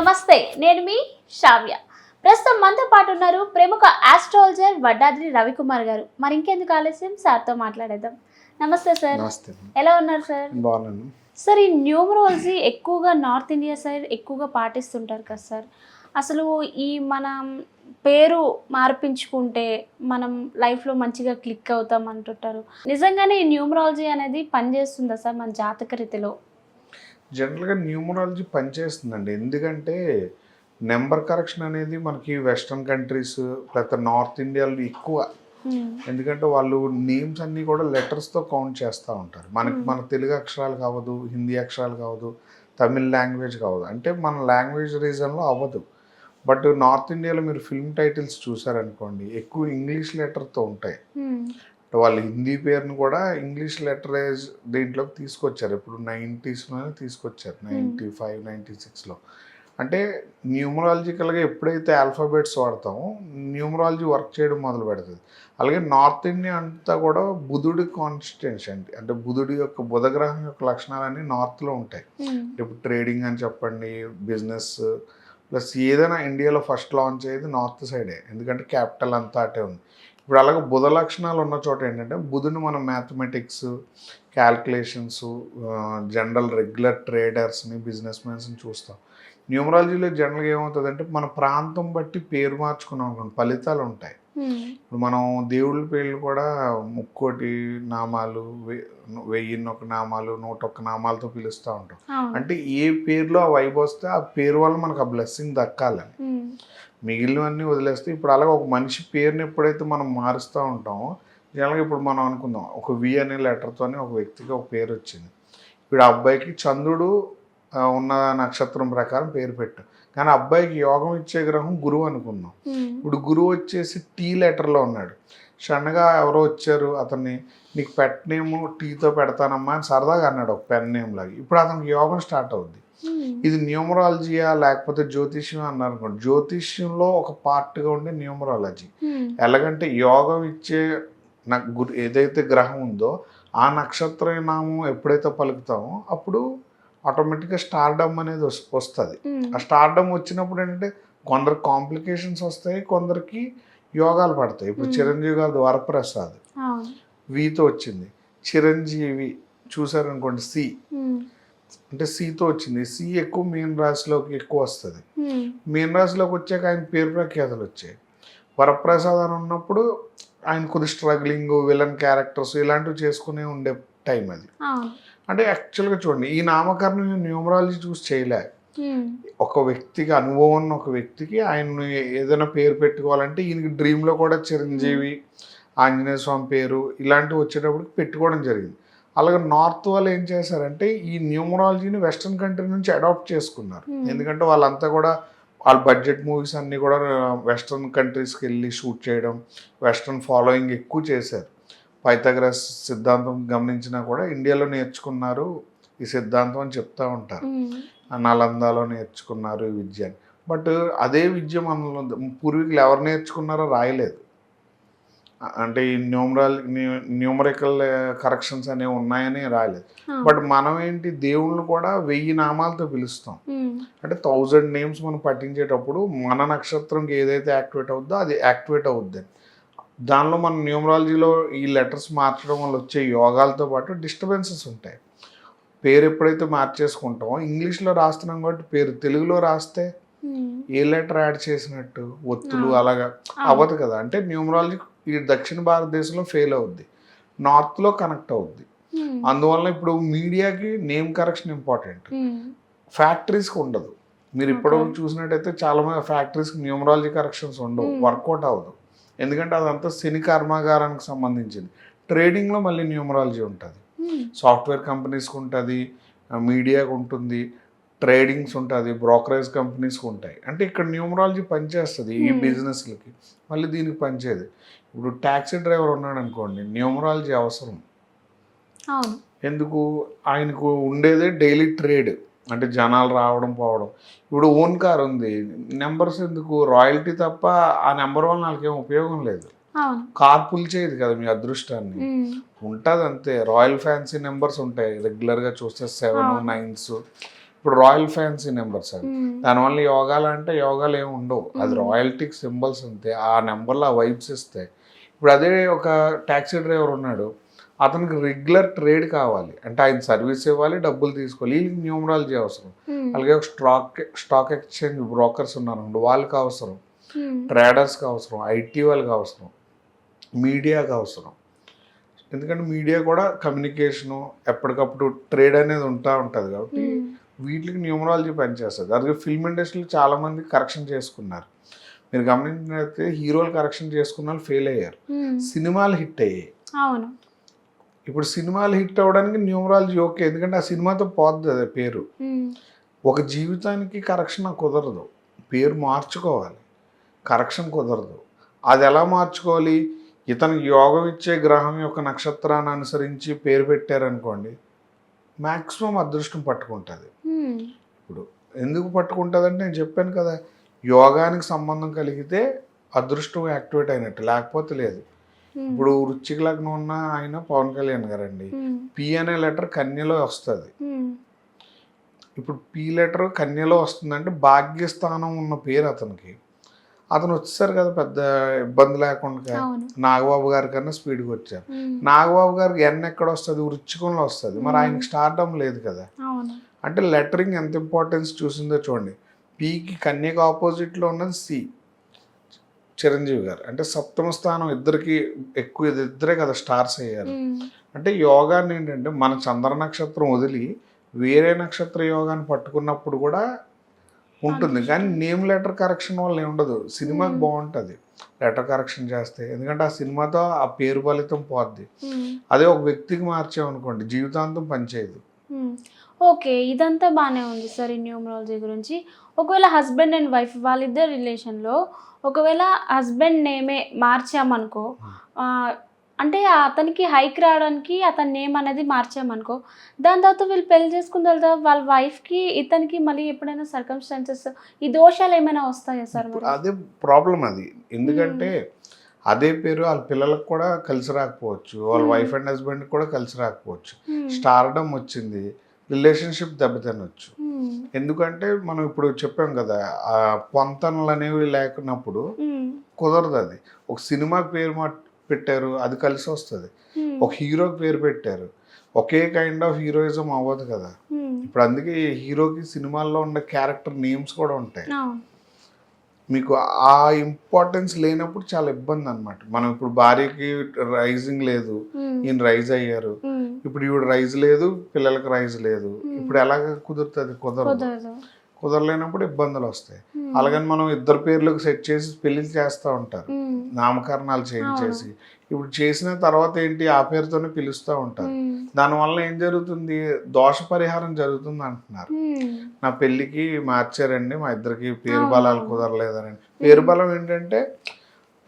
నమస్తే నేను మీ శ్రావ్య. ప్రస్తుతం మనతో పాటు ఉన్నారు ప్రముఖ ఆస్ట్రాలజర్ వడ్డాద్రి రవికుమార్ గారు. మరి ఇంకెందుకు ఆలస్యం? సార్తో మాట్లాడేద్దాం. నమస్తే సార్. ఎలా ఉన్నారు సార్? బాగున్నాను. సార్ ఈ న్యూమరాలజీ ఎక్కువగా నార్త్ ఇండియా సైడ్ ఎక్కువగా పాటిస్తుంటారు కదా సార్. అసలు ఈ మనం పేరు మార్పించుకుంటే మనం లైఫ్లో మంచిగా క్లిక్ అవుతాం అంటుంటారు. నిజంగానే ఈ న్యూమరాలజీ అనేది పనిచేస్తుందా సార్ మన జాతక రీతిలో? జనరల్గా న్యూమరాలజీ పనిచేస్తుందండి. ఎందుకంటే నెంబర్ కరెక్షన్ అనేది మనకి వెస్ట్రన్ కంట్రీస్ లేకపోతే నార్త్ ఇండియాలో ఎక్కువ. ఎందుకంటే వాళ్ళు నేమ్స్ అన్నీ కూడా లెటర్స్తో కౌంట్ చేస్తూ ఉంటారు. మనకి మన తెలుగు అక్షరాలు కావదు హిందీ అక్షరాలు కావదు తమిళ్ లాంగ్వేజ్ కావదు. అంటే మన లాంగ్వేజ్ రీజన్లో అవ్వదు. బట్ నార్త్ ఇండియాలో మీరు ఫిల్మ్ టైటిల్స్ చూసారనుకోండి ఎక్కువ ఇంగ్లీష్ లెటర్తో ఉంటాయి. వాళ్ళు హిందీ పేరుని కూడా ఇంగ్లీష్ లెటరేజ్ దీంట్లోకి తీసుకొచ్చారు. ఇప్పుడు నైంటీస్లోనే తీసుకొచ్చారు. నైంటీ ఫైవ్ నైంటీ సిక్స్లో. అంటే న్యూమరాలజికల్గా ఎప్పుడైతే ఆల్ఫాబెట్స్ వాడతామో న్యూమరాలజీ వర్క్ చేయడం మొదలు పెడుతుంది. అలాగే నార్త్ ఇండియా అంతా కూడా బుధుడి కాన్స్టిట్యున్సీ అంటే అంటే బుధుడి యొక్క బుధగ్రహం యొక్క లక్షణాలన్నీ నార్త్లో ఉంటాయి. Hmm. ఇప్పుడు ట్రేడింగ్ అని చెప్పండి బిజినెస్ ప్లస్ ఏదైనా ఇండియాలో ఫస్ట్ లాంచ్ అయ్యేది నార్త్ సైడే. ఎందుకంటే క్యాపిటల్ అంతా అటే ఉంది. ఇప్పుడు అలాగే బుధ లక్షణాలు ఉన్న చోట ఏంటంటే బుధుని మనం మ్యాథమెటిక్స్ క్యాల్కులేషన్స్ జనరల్ రెగ్యులర్ ట్రేడర్స్ని బిజినెస్ మ్యాన్స్ని చూస్తాం. న్యూమరాలజీలో జనరల్గా ఏమవుతుందంటే మన ప్రాంతం బట్టి పేరు మార్చుకున్నాం ఫలితాలు ఉంటాయి. ఇప్పుడు మనం దేవుళ్ళ పేర్లు కూడా ముక్కోటి నామాలు వె- వెయ్యిన్ని ఒక నామాలు నూట ఒక్క నామాలతో పిలుస్తూ ఉంటాం. అంటే ఏ పేరులో ఆ వైబ్ వస్తే ఆ పేరు వల్ల మనకు ఆ బ్లెస్సింగ్ దక్కాలని. మిగిలినవన్నీ వదిలేస్తే ఇప్పుడు అలాగే ఒక మనిషి పేరుని ఎప్పుడైతే మనం మారుస్తూ ఉంటామో జనరల్గా ఇప్పుడు మనం అనుకుందాం ఒక వి అనే లెటర్తోనే ఒక వ్యక్తికి ఒక పేరు వచ్చింది ఇప్పుడు ఆ అబ్బాయికి చంద్రుడు ఉన్న నక్షత్రం ప్రకారం పేరు పెట్టాం. కానీ అబ్బాయికి యోగం ఇచ్చే గ్రహం గురువు Hmm. ఇప్పుడు గురువు వచ్చేసి టీ లెటర్లో ఉన్నాడు సడన్గా ఎవరో వచ్చారు అతన్ని నీకు పెట్ నేమ్ టీతో పెడతానమ్మా అని సరదాగా అన్నాడు ఒక పెన్ నేమ్ లాగా ఇప్పుడు అతనికి యోగం స్టార్ట్ అవుద్ది. ఇది న్యూమరాలజీయా లేకపోతే జ్యోతిష్యం అన్నారు అనుకోండి జ్యోతిష్యంలో ఒక పార్ట్గా ఉండే న్యూమరాలజీ. ఎలాగంటే యోగం ఇచ్చే నాకు గురి ఏదైతే గ్రహం ఉందో ఆ నక్షత్ర నామం ఎప్పుడైతే పలుకుతామో అప్పుడు ఆటోమేటిక్గా స్టార్డమ్ అనేది వస్తుంది. ఆ స్టార్డమ్ వచ్చినప్పుడు ఏంటంటే కొందరు కాంప్లికేషన్స్ వస్తాయి కొందరికి యోగాలు పడతాయి ఇప్పుడు. చిరంజీవి గారు వరప్రసాద్. వీతో వచ్చింది చిరంజీవి చూసారనుకోండి సి. అంటే సితో వచ్చింది సి ఎక్కువ మీన రాశిలోకి ఎక్కువ వస్తుంది. మీన రాశిలోకి వచ్చాక ఆయన పేరు ప్రఖ్యాతలు వచ్చాయి వరప్రసాద్ అని ఉన్నప్పుడు ఆయన కొద్ది స్ట్రగ్లింగ్ విలన్ క్యారెక్టర్స్ ఇలాంటివి చేసుకునే ఉండే టైం అది. అంటే యాక్చువల్గా చూడండి ఈ నామకరణం న్యూమరాలజీ చూసి చేయలే. Hmm. ఒక వ్యక్తికి అనుభవం ఉన్న ఒక వ్యక్తికి ఆయన ఏదైనా పేరు పెట్టుకోవాలంటే ఈయనకి డ్రీమ్లో కూడా చిరంజీవి ఆంజనేయ స్వామి పేరు ఇలాంటివి వచ్చేటప్పటికి పెట్టుకోవడం జరిగింది. అలాగే నార్త్ వాళ్ళు ఏం చేశారంటే ఈ న్యూమరాలజీని వెస్ట్రన్ కంట్రీ నుంచి అడాప్ట్ చేసుకున్నారు. Hmm. ఎందుకంటే వాళ్ళంతా కూడా వాళ్ళ బడ్జెట్ మూవీస్ అన్నీ కూడా వెస్ట్రన్ కంట్రీస్కి వెళ్ళి షూట్ చేయడం వెస్ట్రన్ ఫాలోయింగ్ ఎక్కువ చేశారు. పైథాగరస్ సిద్ధాంతం గమనించినా కూడా ఇండియాలో నేర్చుకున్నారు ఈ సిద్ధాంతం అని చెప్తా ఉంటారు. నలందాలో నేర్చుకున్నారు ఈ విద్యని బట్ అదే విద్య మనలో పూర్వీకులు ఎవరు నేర్చుకున్నారో రాయలేదు. అంటే ఈ న్యూమరల్ న్యూమరికల్ కరెక్షన్స్ అనేవి ఉన్నాయని రాయలేదు. బట్ మనం ఏంటి దేవుళ్ళని కూడా వెయ్యి నామాలతో పిలుస్తాం. అంటే థౌజండ్ నేమ్స్ మనం పట్టించేటప్పుడు మన నక్షత్రంకి ఏదైతే యాక్టివేట్ అవుద్దో అది యాక్టివేట్ అవుద్ది దానిలో మన న్యూమరాలజీలో ఈ లెటర్స్ మార్చడం వల్ల వచ్చే యోగాలతో పాటు డిస్టర్బెన్సెస్ ఉంటాయి పేరు ఎప్పుడైతే మార్చేసుకుంటామో ఇంగ్లీష్లో రాస్తున్నాం కాబట్టి పేరు తెలుగులో రాస్తే Hmm. ఏ లెటర్ యాడ్ చేసినట్టు ఒత్తులు. అలాగా అవ్వదు కదా అంటే న్యూమరాలజీ ఈ దక్షిణ భారతదేశంలో ఫెయిల్ అవుద్ది నార్త్లో కనెక్ట్ అవుద్ది Hmm. అందువల్ల ఇప్పుడు మీడియాకి నేమ్ కరెక్షన్ ఇంపార్టెంట్ Hmm. ఫ్యాక్టరీస్కి ఉండదు మీరు ఇప్పుడు Okay. చూసినట్టయితే చాలా మంది ఫ్యాక్టరీస్కి న్యూమరాలజీ కరెక్షన్స్ ఉండవు. వర్కౌట్ అవ్వదు ఎందుకంటే అదంతా శని కర్మాగారానికి సంబంధించింది. ట్రేడింగ్లో మళ్ళీ న్యూమరాలజీ ఉంటుంది. సాఫ్ట్వేర్ కంపెనీస్కి ఉంటుంది మీడియాకి ఉంటుంది ట్రేడింగ్స్ ఉంటుంది బ్రోకరేజ్ కంపెనీస్కి ఉంటాయి. అంటే ఇక్కడ న్యూమరాలజీ పనిచేస్తుంది ఈ. బిజినెస్లకి. మళ్ళీ దీనికి పనిచేయదు. ఇప్పుడు ట్యాక్సీ డ్రైవర్ ఉన్నాడు అనుకోండి న్యూమరాలజీ అవసరం. ఎందుకు? ఆయనకు ఉండేదే డైలీ ట్రేడ్. అంటే జనాలు రావడం పోవడం. ఇప్పుడు ఓన్ కార్ ఉంది. నెంబర్స్ ఎందుకు? రాయల్టీ తప్ప ఆ నెంబర్ వల్ల వాళ్ళకేం ఉపయోగం లేదు. కార్ పుల్ చేయదు కదా మీ అదృష్టాన్ని. ఉంటుంది అంతే రాయల్ ఫ్యాన్సీ నెంబర్స్ ఉంటాయి. రెగ్యులర్గా చూస్తే సెవెన్. నైన్స్. ఇప్పుడు రాయల్ ఫ్యాన్సీ నెంబర్స్ మ్మ్. దానివల్ల యోగాలు అంటే యోగాలు ఏమి ఉండవు. అది రాయల్టీకి సింబల్స్ అంతే. ఆ నెంబర్లో ఆ వైబ్స్ ఇస్తాయి. ఇప్పుడు అదే ఒక ట్యాక్సీ డ్రైవర్ ఉన్నాడు. అతనికి రెగ్యులర్ ట్రేడ్ కావాలి. అంటే ఆయన సర్వీస్ ఇవ్వాలి డబ్బులు తీసుకోవాలి. వీళ్ళకి న్యూమరాలజీ అవసరం. మ్మ్. అలాగే ఒక స్టాక్ స్టాక్ ఎక్స్చేంజ్ బ్రోకర్స్ ఉన్నారండి. వాళ్ళకి అవసరం. ట్రేడర్స్కి అవసరం. ఐటీ వాళ్ళకి అవసరం. మీడియాకి అవసరం. ఎందుకంటే మీడియా కూడా కమ్యూనికేషను ఎప్పటికప్పుడు ట్రేడ్ అనేది ఉంటా ఉంటుంది కాబట్టి మ్మ్. వీటికి న్యూమరాలజీ పనిచేస్తుంది. అలాగే ఫిల్మ్ ఇండస్ట్రీలో చాలామంది కరెక్షన్ చేసుకున్నారు. మీరు గమనించినట్లయితే హీరోలు కరెక్షన్ చేసుకున్న వాళ్ళు ఫెయిల్ అయ్యారు. సినిమాలు హిట్ అయ్యాయి. ఇప్పుడు సినిమాలు హిట్ అవ్వడానికి న్యూమరాలజీ ఓకే ఎందుకంటే ఆ సినిమాతో పోద్ది అదే పేరు. ఒక జీవితానికి కరెక్షన్ కుదరదు పేరు మార్చుకోవాలి కరెక్షన్ కుదరదు అది ఎలా మార్చుకోవాలి ఇతనికి యోగం ఇచ్చే గ్రహం యొక్క నక్షత్రాన్ని అనుసరించి పేరు పెట్టారనుకోండి మ్యాక్సిమం అదృష్టం పట్టుకుంటుంది. ఇప్పుడు ఎందుకు పట్టుకుంటుందంటే నేను చెప్పాను కదా యోగానికి సంబంధం కలిగితే అదృష్టం యాక్టివేట్ అయినట్టు లేకపోతే లేదు. ఇప్పుడు వృచ్చిక లగ్నం ఉన్న ఆయన పవన్ కళ్యాణ్ గారండి. పి అనే లెటర్ కన్యలో వస్తుంది. మ్మ్. ఇప్పుడు పి లెటర్ కన్యలో వస్తుందంటే భాగ్యస్థానం ఉన్న పేరు అతనికి. అతను వచ్చేసారు కదా పెద్ద ఇబ్బంది లేకుండా. నాగబాబు గారి కన్నా స్పీడ్గా వచ్చారు. నాగబాబు గారికి ఎన్ ఎక్కడ వస్తుంది? వృచ్చికంలో వస్తుంది. మరి ఆయనకి స్టార్డమ్ లేదు కదా. అంటే లెటరింగ్ ఎంత ఇంపార్టెన్స్ చూసిందో చూడండి. పీకి కన్యకు ఆపోజిట్లో ఉన్నది సి చిరంజీవి గారు. అంటే సప్తమ స్థానం ఇద్దరికి ఎక్కువ ఇది ఇద్దరే కదా స్టార్స్ అయ్యారు. అంటే యోగాన్ని ఏంటంటే మన చంద్ర నక్షత్రం వదిలి వేరే నక్షత్ర యోగాన్ని పట్టుకున్నప్పుడు కూడా ఉంటుంది. కానీ నేమ్ లెటర్ కరెక్షన్ వల్ల ఏం ఉండదు. సినిమాకి బాగుంటుంది. లెటర్ కరెక్షన్ చేస్తే. ఎందుకంటే ఆ సినిమాతో ఆ పేరు ఫలితం పోద్ది. అదే ఒక వ్యక్తికి మార్చామనుకోండి జీవితాంతం పనిచేయదు. ఓకే ఇదంతా బాగానే ఉంది సార్ ఈ న్యూమరాలజీ గురించి. ఒకవేళ హస్బెండ్ అండ్ వైఫ్ వాళ్ళిద్దరు రిలేషన్లో ఒకవేళ హస్బెండ్ నేమే మార్చామనుకో అంటే అతనికి హైక్ రావడానికి అతని నేమ్ అనేది మార్చామనుకో దాని తర్వాత వీళ్ళు పెళ్ళి చేసుకున్న తర్వాత వాళ్ళ వైఫ్కి ఇతనికి మళ్ళీ ఎప్పుడైనా సర్కమ్స్టాన్సెస్ ఈ దోషాలు ఏమైనా వస్తాయా సార్ అదే ప్రాబ్లం అది. ఎందుకంటే అదే పేరు వాళ్ళ పిల్లలకు కూడా కలిసి రాకపోవచ్చు. వాళ్ళ. వైఫ్ అండ్ హస్బెండ్ కూడా కలిసి రాకపోవచ్చు. స్టార్డమ్ వచ్చింది. రిలేషన్షిప్ దెబ్బతినొచ్చు. ఎందుకంటే మనం ఇప్పుడు చెప్పాం కదా ఆ పొంతనలు అనేవి లేకున్నప్పుడు. కుదరదు అది ఒక సినిమాకి పేరు పెట్టారు అది కలిసి వస్తుంది. ఒక హీరోకి పేరు పెట్టారు ఒకే కైండ్ ఆఫ్ హీరోయిజం అవ్వదు కదా. ఇప్పుడు అందుకే హీరోకి సినిమాల్లో ఉండే క్యారెక్టర్ నేమ్స్ కూడా ఉంటాయి. మీకు ఆ ఇంపార్టెన్స్ లేనప్పుడు చాలా ఇబ్బంది అనమాట మనం ఇప్పుడు భార్యకి రైజింగ్ లేదు మ్మ్. ఈయన రైజ్ అయ్యారు మ్మ్. ఇప్పుడు ఈవిడ రైజ్ లేదు పిల్లలకి రైజ్ లేదు ఇప్పుడు ఎలాగ కుదురుతుంది కుదరదు కుదరలేనప్పుడు ఇబ్బందులు వస్తాయి. అలాగని మనం ఇద్దరు పేర్లకు సెట్ చేసి పెళ్ళి చేస్తూ ఉంటారు. నామకరణాలు చేంజ్ అవును. చేసి ఇప్పుడు చేసిన తర్వాత ఏంటి ఆ పేరుతోనే పిలుస్తూ ఉంటారు. దానివల్ల ఏం జరుగుతుంది దోష పరిహారం జరుగుతుంది అంటున్నారు. నా పెళ్ళికి మార్చారండి మా ఇద్దరికి పేరు. బలాలు కుదరలేదని పేరు బలం ఏంటంటే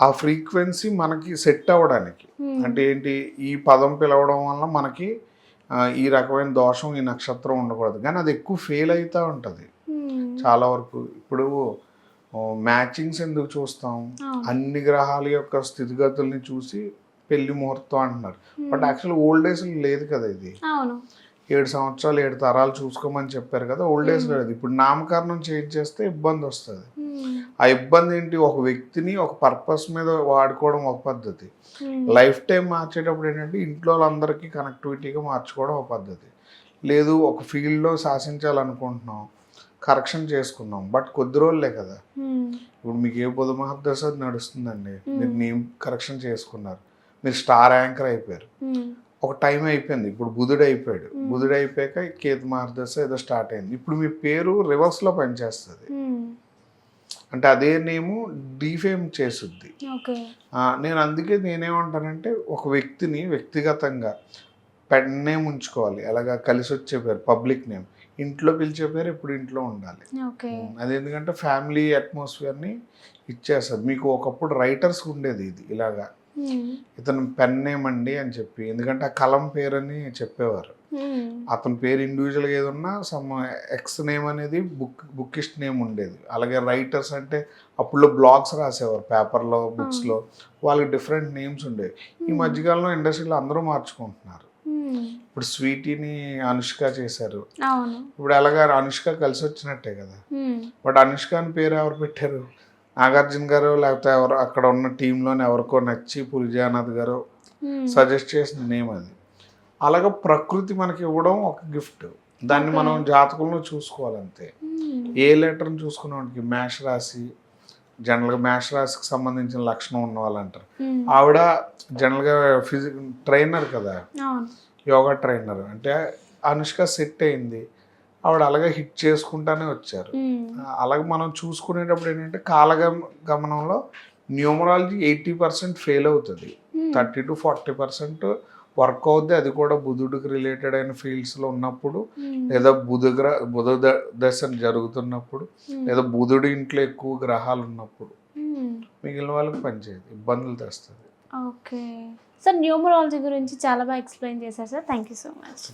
ఆ ఫ్రీక్వెన్సీ మనకి సెట్ అవ్వడానికి. అంటే ఏంటి ఈ పదం పిలవడం వల్ల మనకి ఈ రకమైన దోషం ఈ నక్షత్రం ఉండకూడదు కానీ అది ఎక్కువ ఫెయిల్ అవుతూ ఉంటుంది. చాలా వరకు ఇప్పుడు మ్యాచింగ్స్ ఎందుకు చూస్తాం. అన్ని గ్రహాల యొక్క స్థితిగతుల్ని చూసి పెళ్ళి ముహూర్తం అంటున్నారు. బట్. యాక్చువల్ ఓల్డ్ ఏజ్ లేదు కదా ఇది. ఏడు సంవత్సరాలు ఏడు తరాలు చూసుకోమని చెప్పారు కదా ఓల్డ్ ఏజ్ లేదు. ఇప్పుడు నామకరణం చేంజ్ చేస్తే ఇబ్బంది వస్తుంది. ఆ ఇబ్బంది ఏంటి? ఒక వ్యక్తిని ఒక పర్పస్ మీద వాడుకోవడం ఒక పద్ధతి. లైఫ్ టైం మార్చేటప్పుడు ఏంటంటే ఇంట్లో వాళ్ళందరికీ కనెక్టివిటీగా మార్చుకోవడం ఒక పద్ధతి. లేదు ఒక ఫీల్డ్లో శాసించాలనుకుంటున్నాం. కరెక్షన్ చేసుకున్నాం. బట్ కొద్ది రోజులే కదా. ఇప్పుడు మీకు ఏ బుధ మహర్దశ నడుస్తుందండి. మీరు నేమ్ కరెక్షన్ చేసుకున్నారు. మీరు స్టార్ యాంకర్ అయిపోయారు. ఒక టైం అయిపోయింది. ఇప్పుడు బుధుడు అయిపోయాడు. బుధుడు అయిపోయాక కేతు మహర్దశ ఏదో స్టార్ట్ అయింది. ఇప్పుడు మీ పేరు రివర్స్లో పనిచేస్తుంది. అంటే అదే నేము డీఫేమ్ చేసుద్ది. నేను అందుకే నేనేమంటానంటే ఒక వ్యక్తిని వ్యక్తిగతంగా పెన్ నేమ్ ఉంచుకోవాలి. అలాగా కలిసి వచ్చే పేరు పబ్లిక్ నేమ్. ఇంట్లో పిలిచే పేరు ఇప్పుడు ఇంట్లో ఉండాలి. అది ఎందుకంటే ఫ్యామిలీ అట్మాస్ఫియర్ని ఇచ్చేస్తుంది. మీకు ఒకప్పుడు రైటర్స్ ఉండేది ఇది ఇలాగా. ఇతను పెన్ నేమ్ అండి అని చెప్పి ఎందుకంటే ఆ కలం పేరు అని చెప్పేవారు. అతని పేరు ఇండివిజువల్గా ఏది ఉన్నా సమ్ ఎక్స్ నేమ్ అనేది బుక్ బుక్కిస్ట్ నేమ్ ఉండేది. అలాగే రైటర్స్ అంటే అప్పుడులో బ్లాగ్స్ రాసేవారు పేపర్లో బుక్స్లో. వాళ్ళకి డిఫరెంట్ నేమ్స్ ఉండేవి. ఈ మధ్యకాలంలో ఇండస్ట్రీలో అందరూ మార్చుకుంటున్నారు. ఇప్పుడు స్వీటీని అనుష్క చేశారు. ఇప్పుడు ఎలాగా అనుష్క కలిసి వచ్చినట్టే కదా. బట్ అనుష్క అని పేరు ఎవరు పెట్టారు? నాగార్జున గారు లేకపోతే ఎవరు అక్కడ ఉన్న టీంలోని ఎవరికో నచ్చి పులిజానాథ్ గారు. సజెస్ట్ చేసిన నేమ్ అది. అలాగే ప్రకృతి మనకి ఇవ్వడం ఒక గిఫ్ట్. దాన్ని మనం జాతకంలో చూసుకోవాలంతే. ఏ లెటర్ని చూసుకున్న వాడికి? మేష రాశి జనరల్గా మేష రాశికి సంబంధించిన లక్షణం ఉన్న వాళ్ళు అంటారు. ఆవిడ జనరల్గా ఫిజిక్ ట్రైనర్ కదా. యోగా ట్రైనర్ అంటే అనుష్క సెట్ అయింది ఆవిడ అలాగే హిట్ చేసుకుంటానే వచ్చారు. అలాగే మనం చూసుకునేటప్పుడు ఏంటంటే కాలగమ గమనంలో న్యూమరాలజీ ఎయిటీ పర్సెంట్ ఫెయిల్ అవుతుంది. Thirty to forty percent work అవుద్ది అది కూడా బుధుడికి రిలేటెడ్ అయిన ఫీల్డ్స్లో ఉన్నప్పుడు. లేదా బుధ గ్ర బుధ దశ జరుగుతున్నప్పుడు. లేదా బుధుడి ఇంట్లో ఎక్కువ గ్రహాలు ఉన్నప్పుడు. మిగిలిన వాళ్ళకి పనిచేయదు ఇబ్బందులు తెస్తుంది ఓకే సార్ న్యూమరాలజీ గురించి చాలా బాగా ఎక్స్ప్లెయిన్ చేశారు sir. Thank you so much